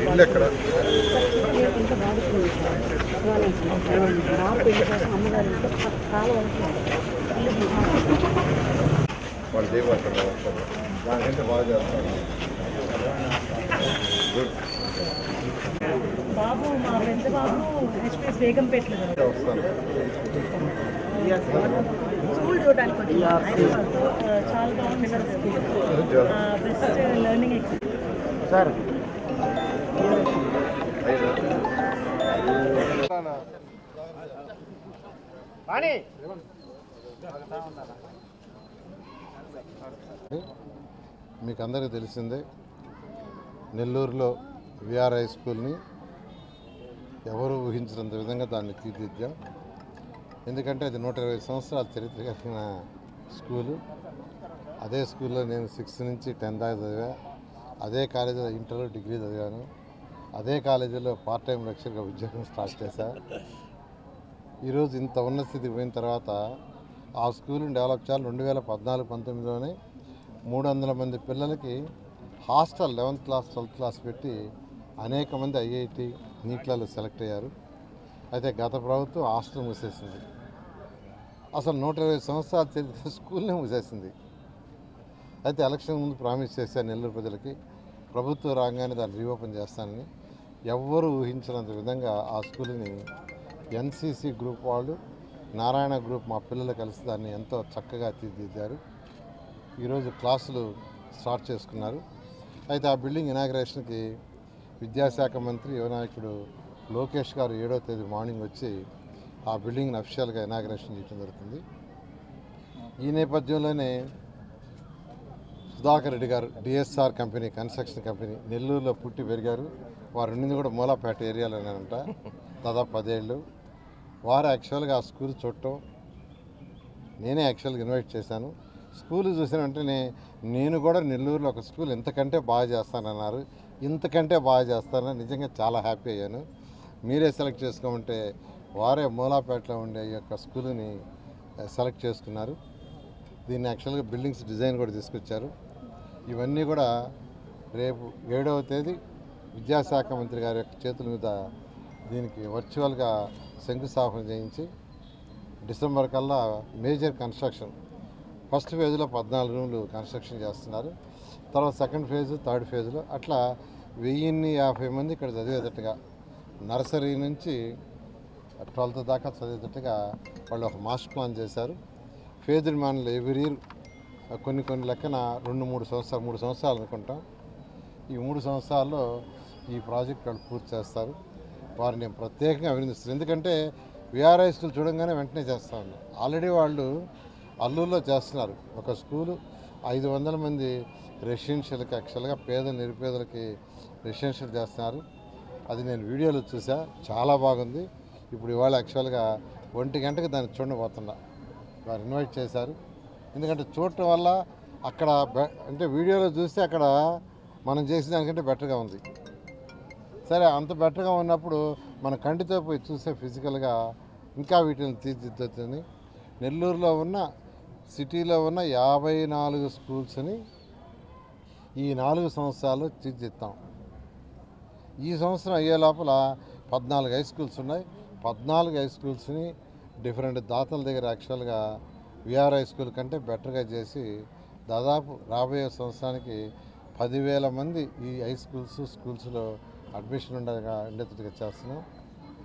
ఇల్లు ఎక్కడ వాళ్ళు దేవతలు దానికంటే బాగా చేస్తారు బాబు మా ఫ్రెండ్స్ బాబు హెచ్పిఎస్ బేగంపేటలో. వస్తాను. స్కూల్ చూడడానికి చాలా బాగుంది sir school. Best learning experience sir Vani మీకు అందరికీ తెలిసిందే నెల్లూరులో విఆర్ హై స్కూల్ని ఎవరు ఊహించినంత విధంగా దాన్ని తీర్చిదిద్దాం. ఎందుకంటే అది నూట ఇరవై సంవత్సరాల చరిత్ర కలిగిన స్కూలు. అదే స్కూల్లో నేను సిక్స్త్ నుంచి టెన్త్ దాకా చదివా. అదే కాలేజీలో ఇంటర్ డిగ్రీ చదివాను. అదే కాలేజీలో పార్ట్ టైం లెక్చర్గా ఉద్యోగం స్టార్ట్ చేశా. ఈరోజు ఇంత ఉన్న స్థితికి పోయిన తర్వాత ఆ స్కూల్ని డెవలప్ చేయాలి. రెండు వేల పద్నాలుగు పంతొమ్మిదిలోనే మూడు వందల మంది పిల్లలకి hostel eleventh class twelfth class పెట్టి అనేక మంది ఐఐటి నీట్లలో సెలెక్ట్ అయ్యారు. అయితే గత ప్రభుత్వం హాస్టల్ మూసేసింది. అసలు నూట ఇరవై సంవత్సరాల చరిత్ర స్కూల్నే మూసేసింది. అయితే ఎలక్షన్ ముందు ప్రామిస్ చేశాను నెల్లూరు ప్రజలకి ప్రభుత్వం రాగానే దాన్ని రీఓపెన్ చేస్తానని ఎవ్వరూ ఊహించినంత విధంగా ఆ స్కూల్ని ఎన్సీసీ గ్రూప్ వాళ్ళు నారాయణ గ్రూప్ మా పిల్లలు కలిసి దాన్ని ఎంతో చక్కగా తీర్చిదిద్దారు. ఈరోజు క్లాసులు స్టార్ట్ చేసుకున్నారు. అయితే ఆ బిల్డింగ్ ఇనాగ్రేషన్కి విద్యాశాఖ మంత్రి యువనాయకుడు లోకేష్ గారు ఏడో తేదీ మార్నింగ్ వచ్చి ఆ బిల్డింగ్ని అఫిషియల్గా ఇనాగ్రేషన్ చేయడం జరుగుతుంది. ఈ నేపథ్యంలోనే సుధాకర్ రెడ్డి గారు డిఎస్ఆర్ కంపెనీ కన్స్ట్రక్షన్ కంపెనీ నెల్లూరులో పుట్టి పెరిగారు. వారు ఉండింది కూడా మూలాపేట ఏరియాలోనేనంట. దాదాపు పదేళ్ళు. వారు యాక్చువల్గా ఆ స్కూల్ చూడటం నేనే యాక్చువల్గా ఇన్వైట్ చేశాను. స్కూల్ చూసిన వెంటనే నేను కూడా నెల్లూరులో ఒక స్కూల్ ఇంతకంటే బాగా చేస్తానన్నారు. ఇంతకంటే బాగా చేస్తానని నిజంగా చాలా హ్యాపీ అయ్యాను. మీరే సెలెక్ట్ చేసుకోమంటే వారే మూలాపేటలో ఉండే ఈ యొక్క స్కూల్ని సెలెక్ట్ చేసుకున్నారు. దీన్ని యాక్చువల్గా బిల్డింగ్స్ డిజైన్ కూడా తీసుకొచ్చారు. ఇవన్నీ కూడా రేపు ఏడవ తేదీ విద్యాశాఖ మంత్రి గారి యొక్క చేతుల మీద దీనికి వర్చువల్గా శంకుస్థాపన చేయించి డిసెంబర్ కల్లా మేజర్ కన్స్ట్రక్షన్. ఫస్ట్ ఫేజ్లో పద్నాలుగు రూమ్లు కన్స్ట్రక్షన్ చేస్తున్నారు. తర్వాత సెకండ్ ఫేజ్ థర్డ్ ఫేజ్లో అట్లా వెయ్యిన్ని యాభై మంది ఇక్కడ చదివేటట్టుగా నర్సరీ నుంచి ట్వెల్త్ దాకా చదివేటట్టుగా వాళ్ళు ఒక మాస్టర్ ప్లాన్ చేశారు. ఫేజ్డ్ మ్యాన్లు ఎవ్రీ ఇయర్ కొన్ని కొన్ని లెక్కన రెండు మూడు సంవత్సరాలు మూడు సంవత్సరాలు అనుకుంటాం. ఈ మూడు సంవత్సరాల్లో ఈ ప్రాజెక్ట్ వాళ్ళు పూర్తి చేస్తారు. వారిని నేను ప్రత్యేకంగా అభినందిస్తాను ఎందుకంటే విఆర్ఐ స్కూల్ చూడంగానే వెంటనే చేస్తా ఉన్నాం. ఆల్రెడీ వాళ్ళు అల్లూరులో చేస్తున్నారు. ఒక స్కూలు ఐదు వందల మంది రెసిడెన్షియల్కి యాక్చువల్గా పేద నిరుపేదలకి రెసిడెన్షియల్ చేస్తున్నారు. అది నేను వీడియోలో చూసా. చాలా బాగుంది. ఇప్పుడు ఇవాళ యాక్చువల్గా ఒంటి గంటకి దాన్ని చూడబోతున్నా. వారు ఇన్వైట్ చేశారు. ఎందుకంటే చూడటం వల్ల అక్కడ బె- అంటే వీడియోలో చూస్తే అక్కడ మనం చేసిన దానికంటే బెటర్గా ఉంది. సరే అంత బెటర్గా ఉన్నప్పుడు మన కంటితో పోయి చూస్తే ఫిజికల్గా ఇంకా వీటిని తీర్చిదిద్దుతుంది. నెల్లూరులో ఉన్న సిటీలో ఉన్న యాభై నాలుగు స్కూల్స్ని ఈ నాలుగు సంవత్సరాలు తీర్చిద్దాం ఈ సంవత్సరం అయ్యే లోపల పద్నాలుగు హై స్కూల్స్ ఉన్నాయి. పద్నాలుగు హై స్కూల్స్ని డిఫరెంట్ దాతల దగ్గర యాక్చువల్గా విఆర్ హై స్కూల్ కంటే బెటర్గా చేసి దాదాపు రాబోయే సంవత్సరానికి పదివేల మంది ఈ హై స్కూల్స్ స్కూల్స్లో అడ్మిషన్ ఉండగా ఉండేటట్టుగా చేస్తున్నాం.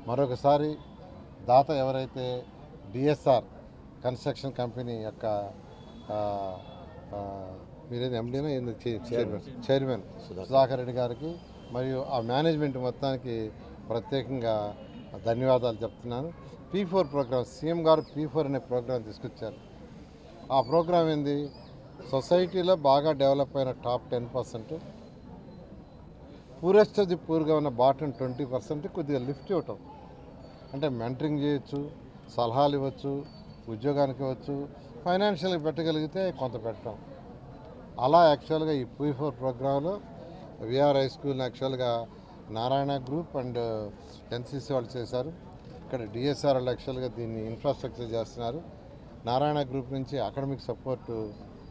మరొకసారి దాత ఎవరైతే డిఎస్ఆర్ కన్స్ట్రక్షన్ కంపెనీ యొక్క మీరేది ఎండీనా చైర్మన్ చైర్మన్ సుధాకర్. రెడ్డి గారికి మరియు ఆ మేనేజ్మెంట్ మొత్తానికి ప్రత్యేకంగా ధన్యవాదాలు చెప్తున్నాను. పీ ఫోర్ ప్రోగ్రామ్ సీఎం గారు పీ ఫోర్ అనే ప్రోగ్రాం తీసుకొచ్చారు. ఆ ప్రోగ్రాం ఏంది? సొసైటీలో బాగా డెవలప్ అయిన top ten percent poorest the పూర్గా ఉన్న బాటం ట్వంటీ పర్సెంట్ కొద్దిగా లిఫ్ట్ ఇవ్వటం. అంటే మెంటరింగ్ చేయొచ్చు సలహాలు ఇవ్వచ్చు ఉద్యోగానికి ఇవ్వచ్చు ఫైనాన్షియల్గా పెట్టగలిగితే కొంత పెట్టడం అలా యాక్చువల్గా ఈ పీ ఫోర్ ప్రోగ్రాంలో విఆర్ హై స్కూల్ యాక్చువల్గా నారాయణ గ్రూప్ అండ్ ఎన్సీసీ వాళ్ళు చేశారు. ఇక్కడ డిఎస్ఆర్ వాళ్ళు యాక్చువల్గా దీన్ని ఇన్ఫ్రాస్ట్రక్చర్ చేస్తున్నారు. నారాయణ గ్రూప్ నుంచి అకాడమిక్ సపోర్ట్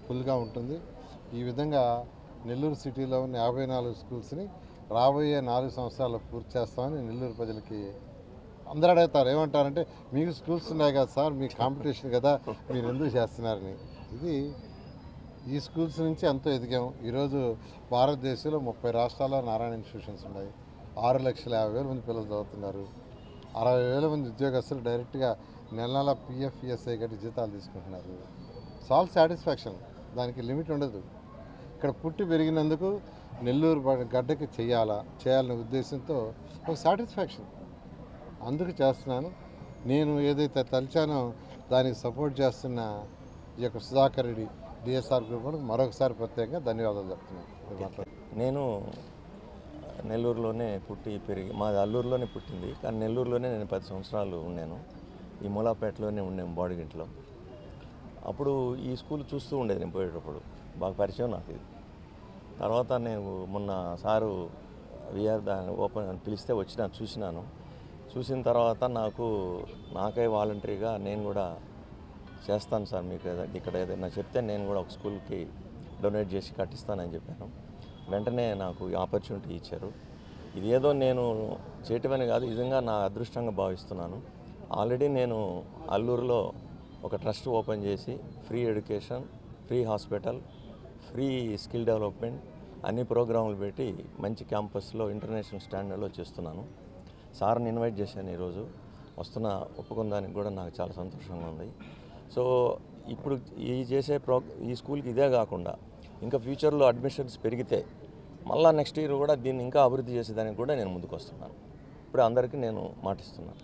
ఫుల్గా ఉంటుంది. ఈ విధంగా నెల్లూరు సిటీలో ఉన్న యాభై నాలుగు స్కూల్స్ని రాబోయే నాలుగు సంవత్సరాలు పూర్తి చేస్తామని నెల్లూరు ప్రజలకి అందరూ అడుగుతారు. ఏమంటారంటే మీకు స్కూల్స్ ఉన్నాయి కదా సార్ మీ కాంపిటీషన్ కదా మీరు ఎందుకు చేస్తున్నారని. ఇది ఈ స్కూల్స్ నుంచి ఎంతో ఎదిగాము ఈరోజు భారతదేశంలో ముప్పై రాష్ట్రాల్లో నారాయణ ఇన్స్టిట్యూషన్స్ ఉన్నాయి. ఆరు లక్షల యాభై వేల మంది పిల్లలు చదువుతున్నారు. అరవై వేల మంది ఉద్యోగస్తులు డైరెక్ట్గా నెల నెల పిఎఫ్ ఈఎస్ఐ కట్టి జీతాలు తీసుకుంటున్నారు. సాల్ సాటిస్ఫాక్షన్ దానికి లిమిట్ ఉండదు. ఇక్కడ పుట్టి పెరిగినందుకు నెల్లూరు గడ్డకి చేయాలా చేయాలనే ఉద్దేశంతో ఒక సాటిస్ఫాక్షన్ అందుకు చేస్తున్నాను. నేను ఏదైతే తలిచానో దానికి సపోర్ట్ చేస్తున్న ఈ యొక్క సుధాకర్ రెడ్డి డిఎస్ఆర్ గ్రూప్ మరొకసారి ప్రత్యేకంగా ధన్యవాదాలు చెప్తున్నాను. నేను నెల్లూరులోనే పుట్టి పెరిగి మాది అల్లూరులోనే పుట్టింది. కానీ నెల్లూరులోనే నేను పది సంవత్సరాలు ఉన్నాను. ఈ మూలాపేటలోనే ఉన్నాను బాడిగింట్లో. అప్పుడు ఈ స్కూల్ చూస్తూ ఉండేది నేను పోయేటప్పుడు. బాగా పరిచయం నాకు ఇది తర్వాత నేను మొన్న సారు విఆర్ దాన్ని ఓపెన్ అని పిలిస్తే వచ్చిన చూసినాను. చూసిన తర్వాత నాకు నాకై వాలంటరీగా నేను కూడా చేస్తాను సార్ మీకు ఇక్కడ ఏదైనా చెప్తే నేను కూడా ఒక స్కూల్కి డొనేట్ చేసి కట్టిస్తానని చెప్పాను. వెంటనే నాకు ఈ ఆపర్చునిటీ ఇచ్చారు. ఇదేదో నేను చేయటమని కాదు నిజంగా నా అదృష్టంగా భావిస్తున్నాను. ఆల్రెడీ నేను అల్లూరులో ఒక ట్రస్ట్ ఓపెన్ చేసి free education free hospital free skill development అన్ని ప్రోగ్రాములు పెట్టి మంచి క్యాంపస్లో ఇంటర్నేషనల్ స్టాండర్డ్లో చేస్తున్నాను. సార్ని ఇన్వైట్ చేశాను ఈరోజు. వస్తున్న ఒప్పుకుందానికి కూడా నాకు చాలా సంతోషంగా ఉంది. సో ఇప్పుడు ఈ చేసే ప్రో ఈ స్కూల్కి ఇదే కాకుండా ఇంకా ఫ్యూచర్లో అడ్మిషన్స్ పెరిగితే మళ్ళీ నెక్స్ట్ ఇయర్ కూడా దీన్ని ఇంకా అభివృద్ధి చేసేదానికి కూడా నేను ముందుకు వస్తున్నాను ఇప్పుడు అందరికీ నేను మాటిస్తున్నాను.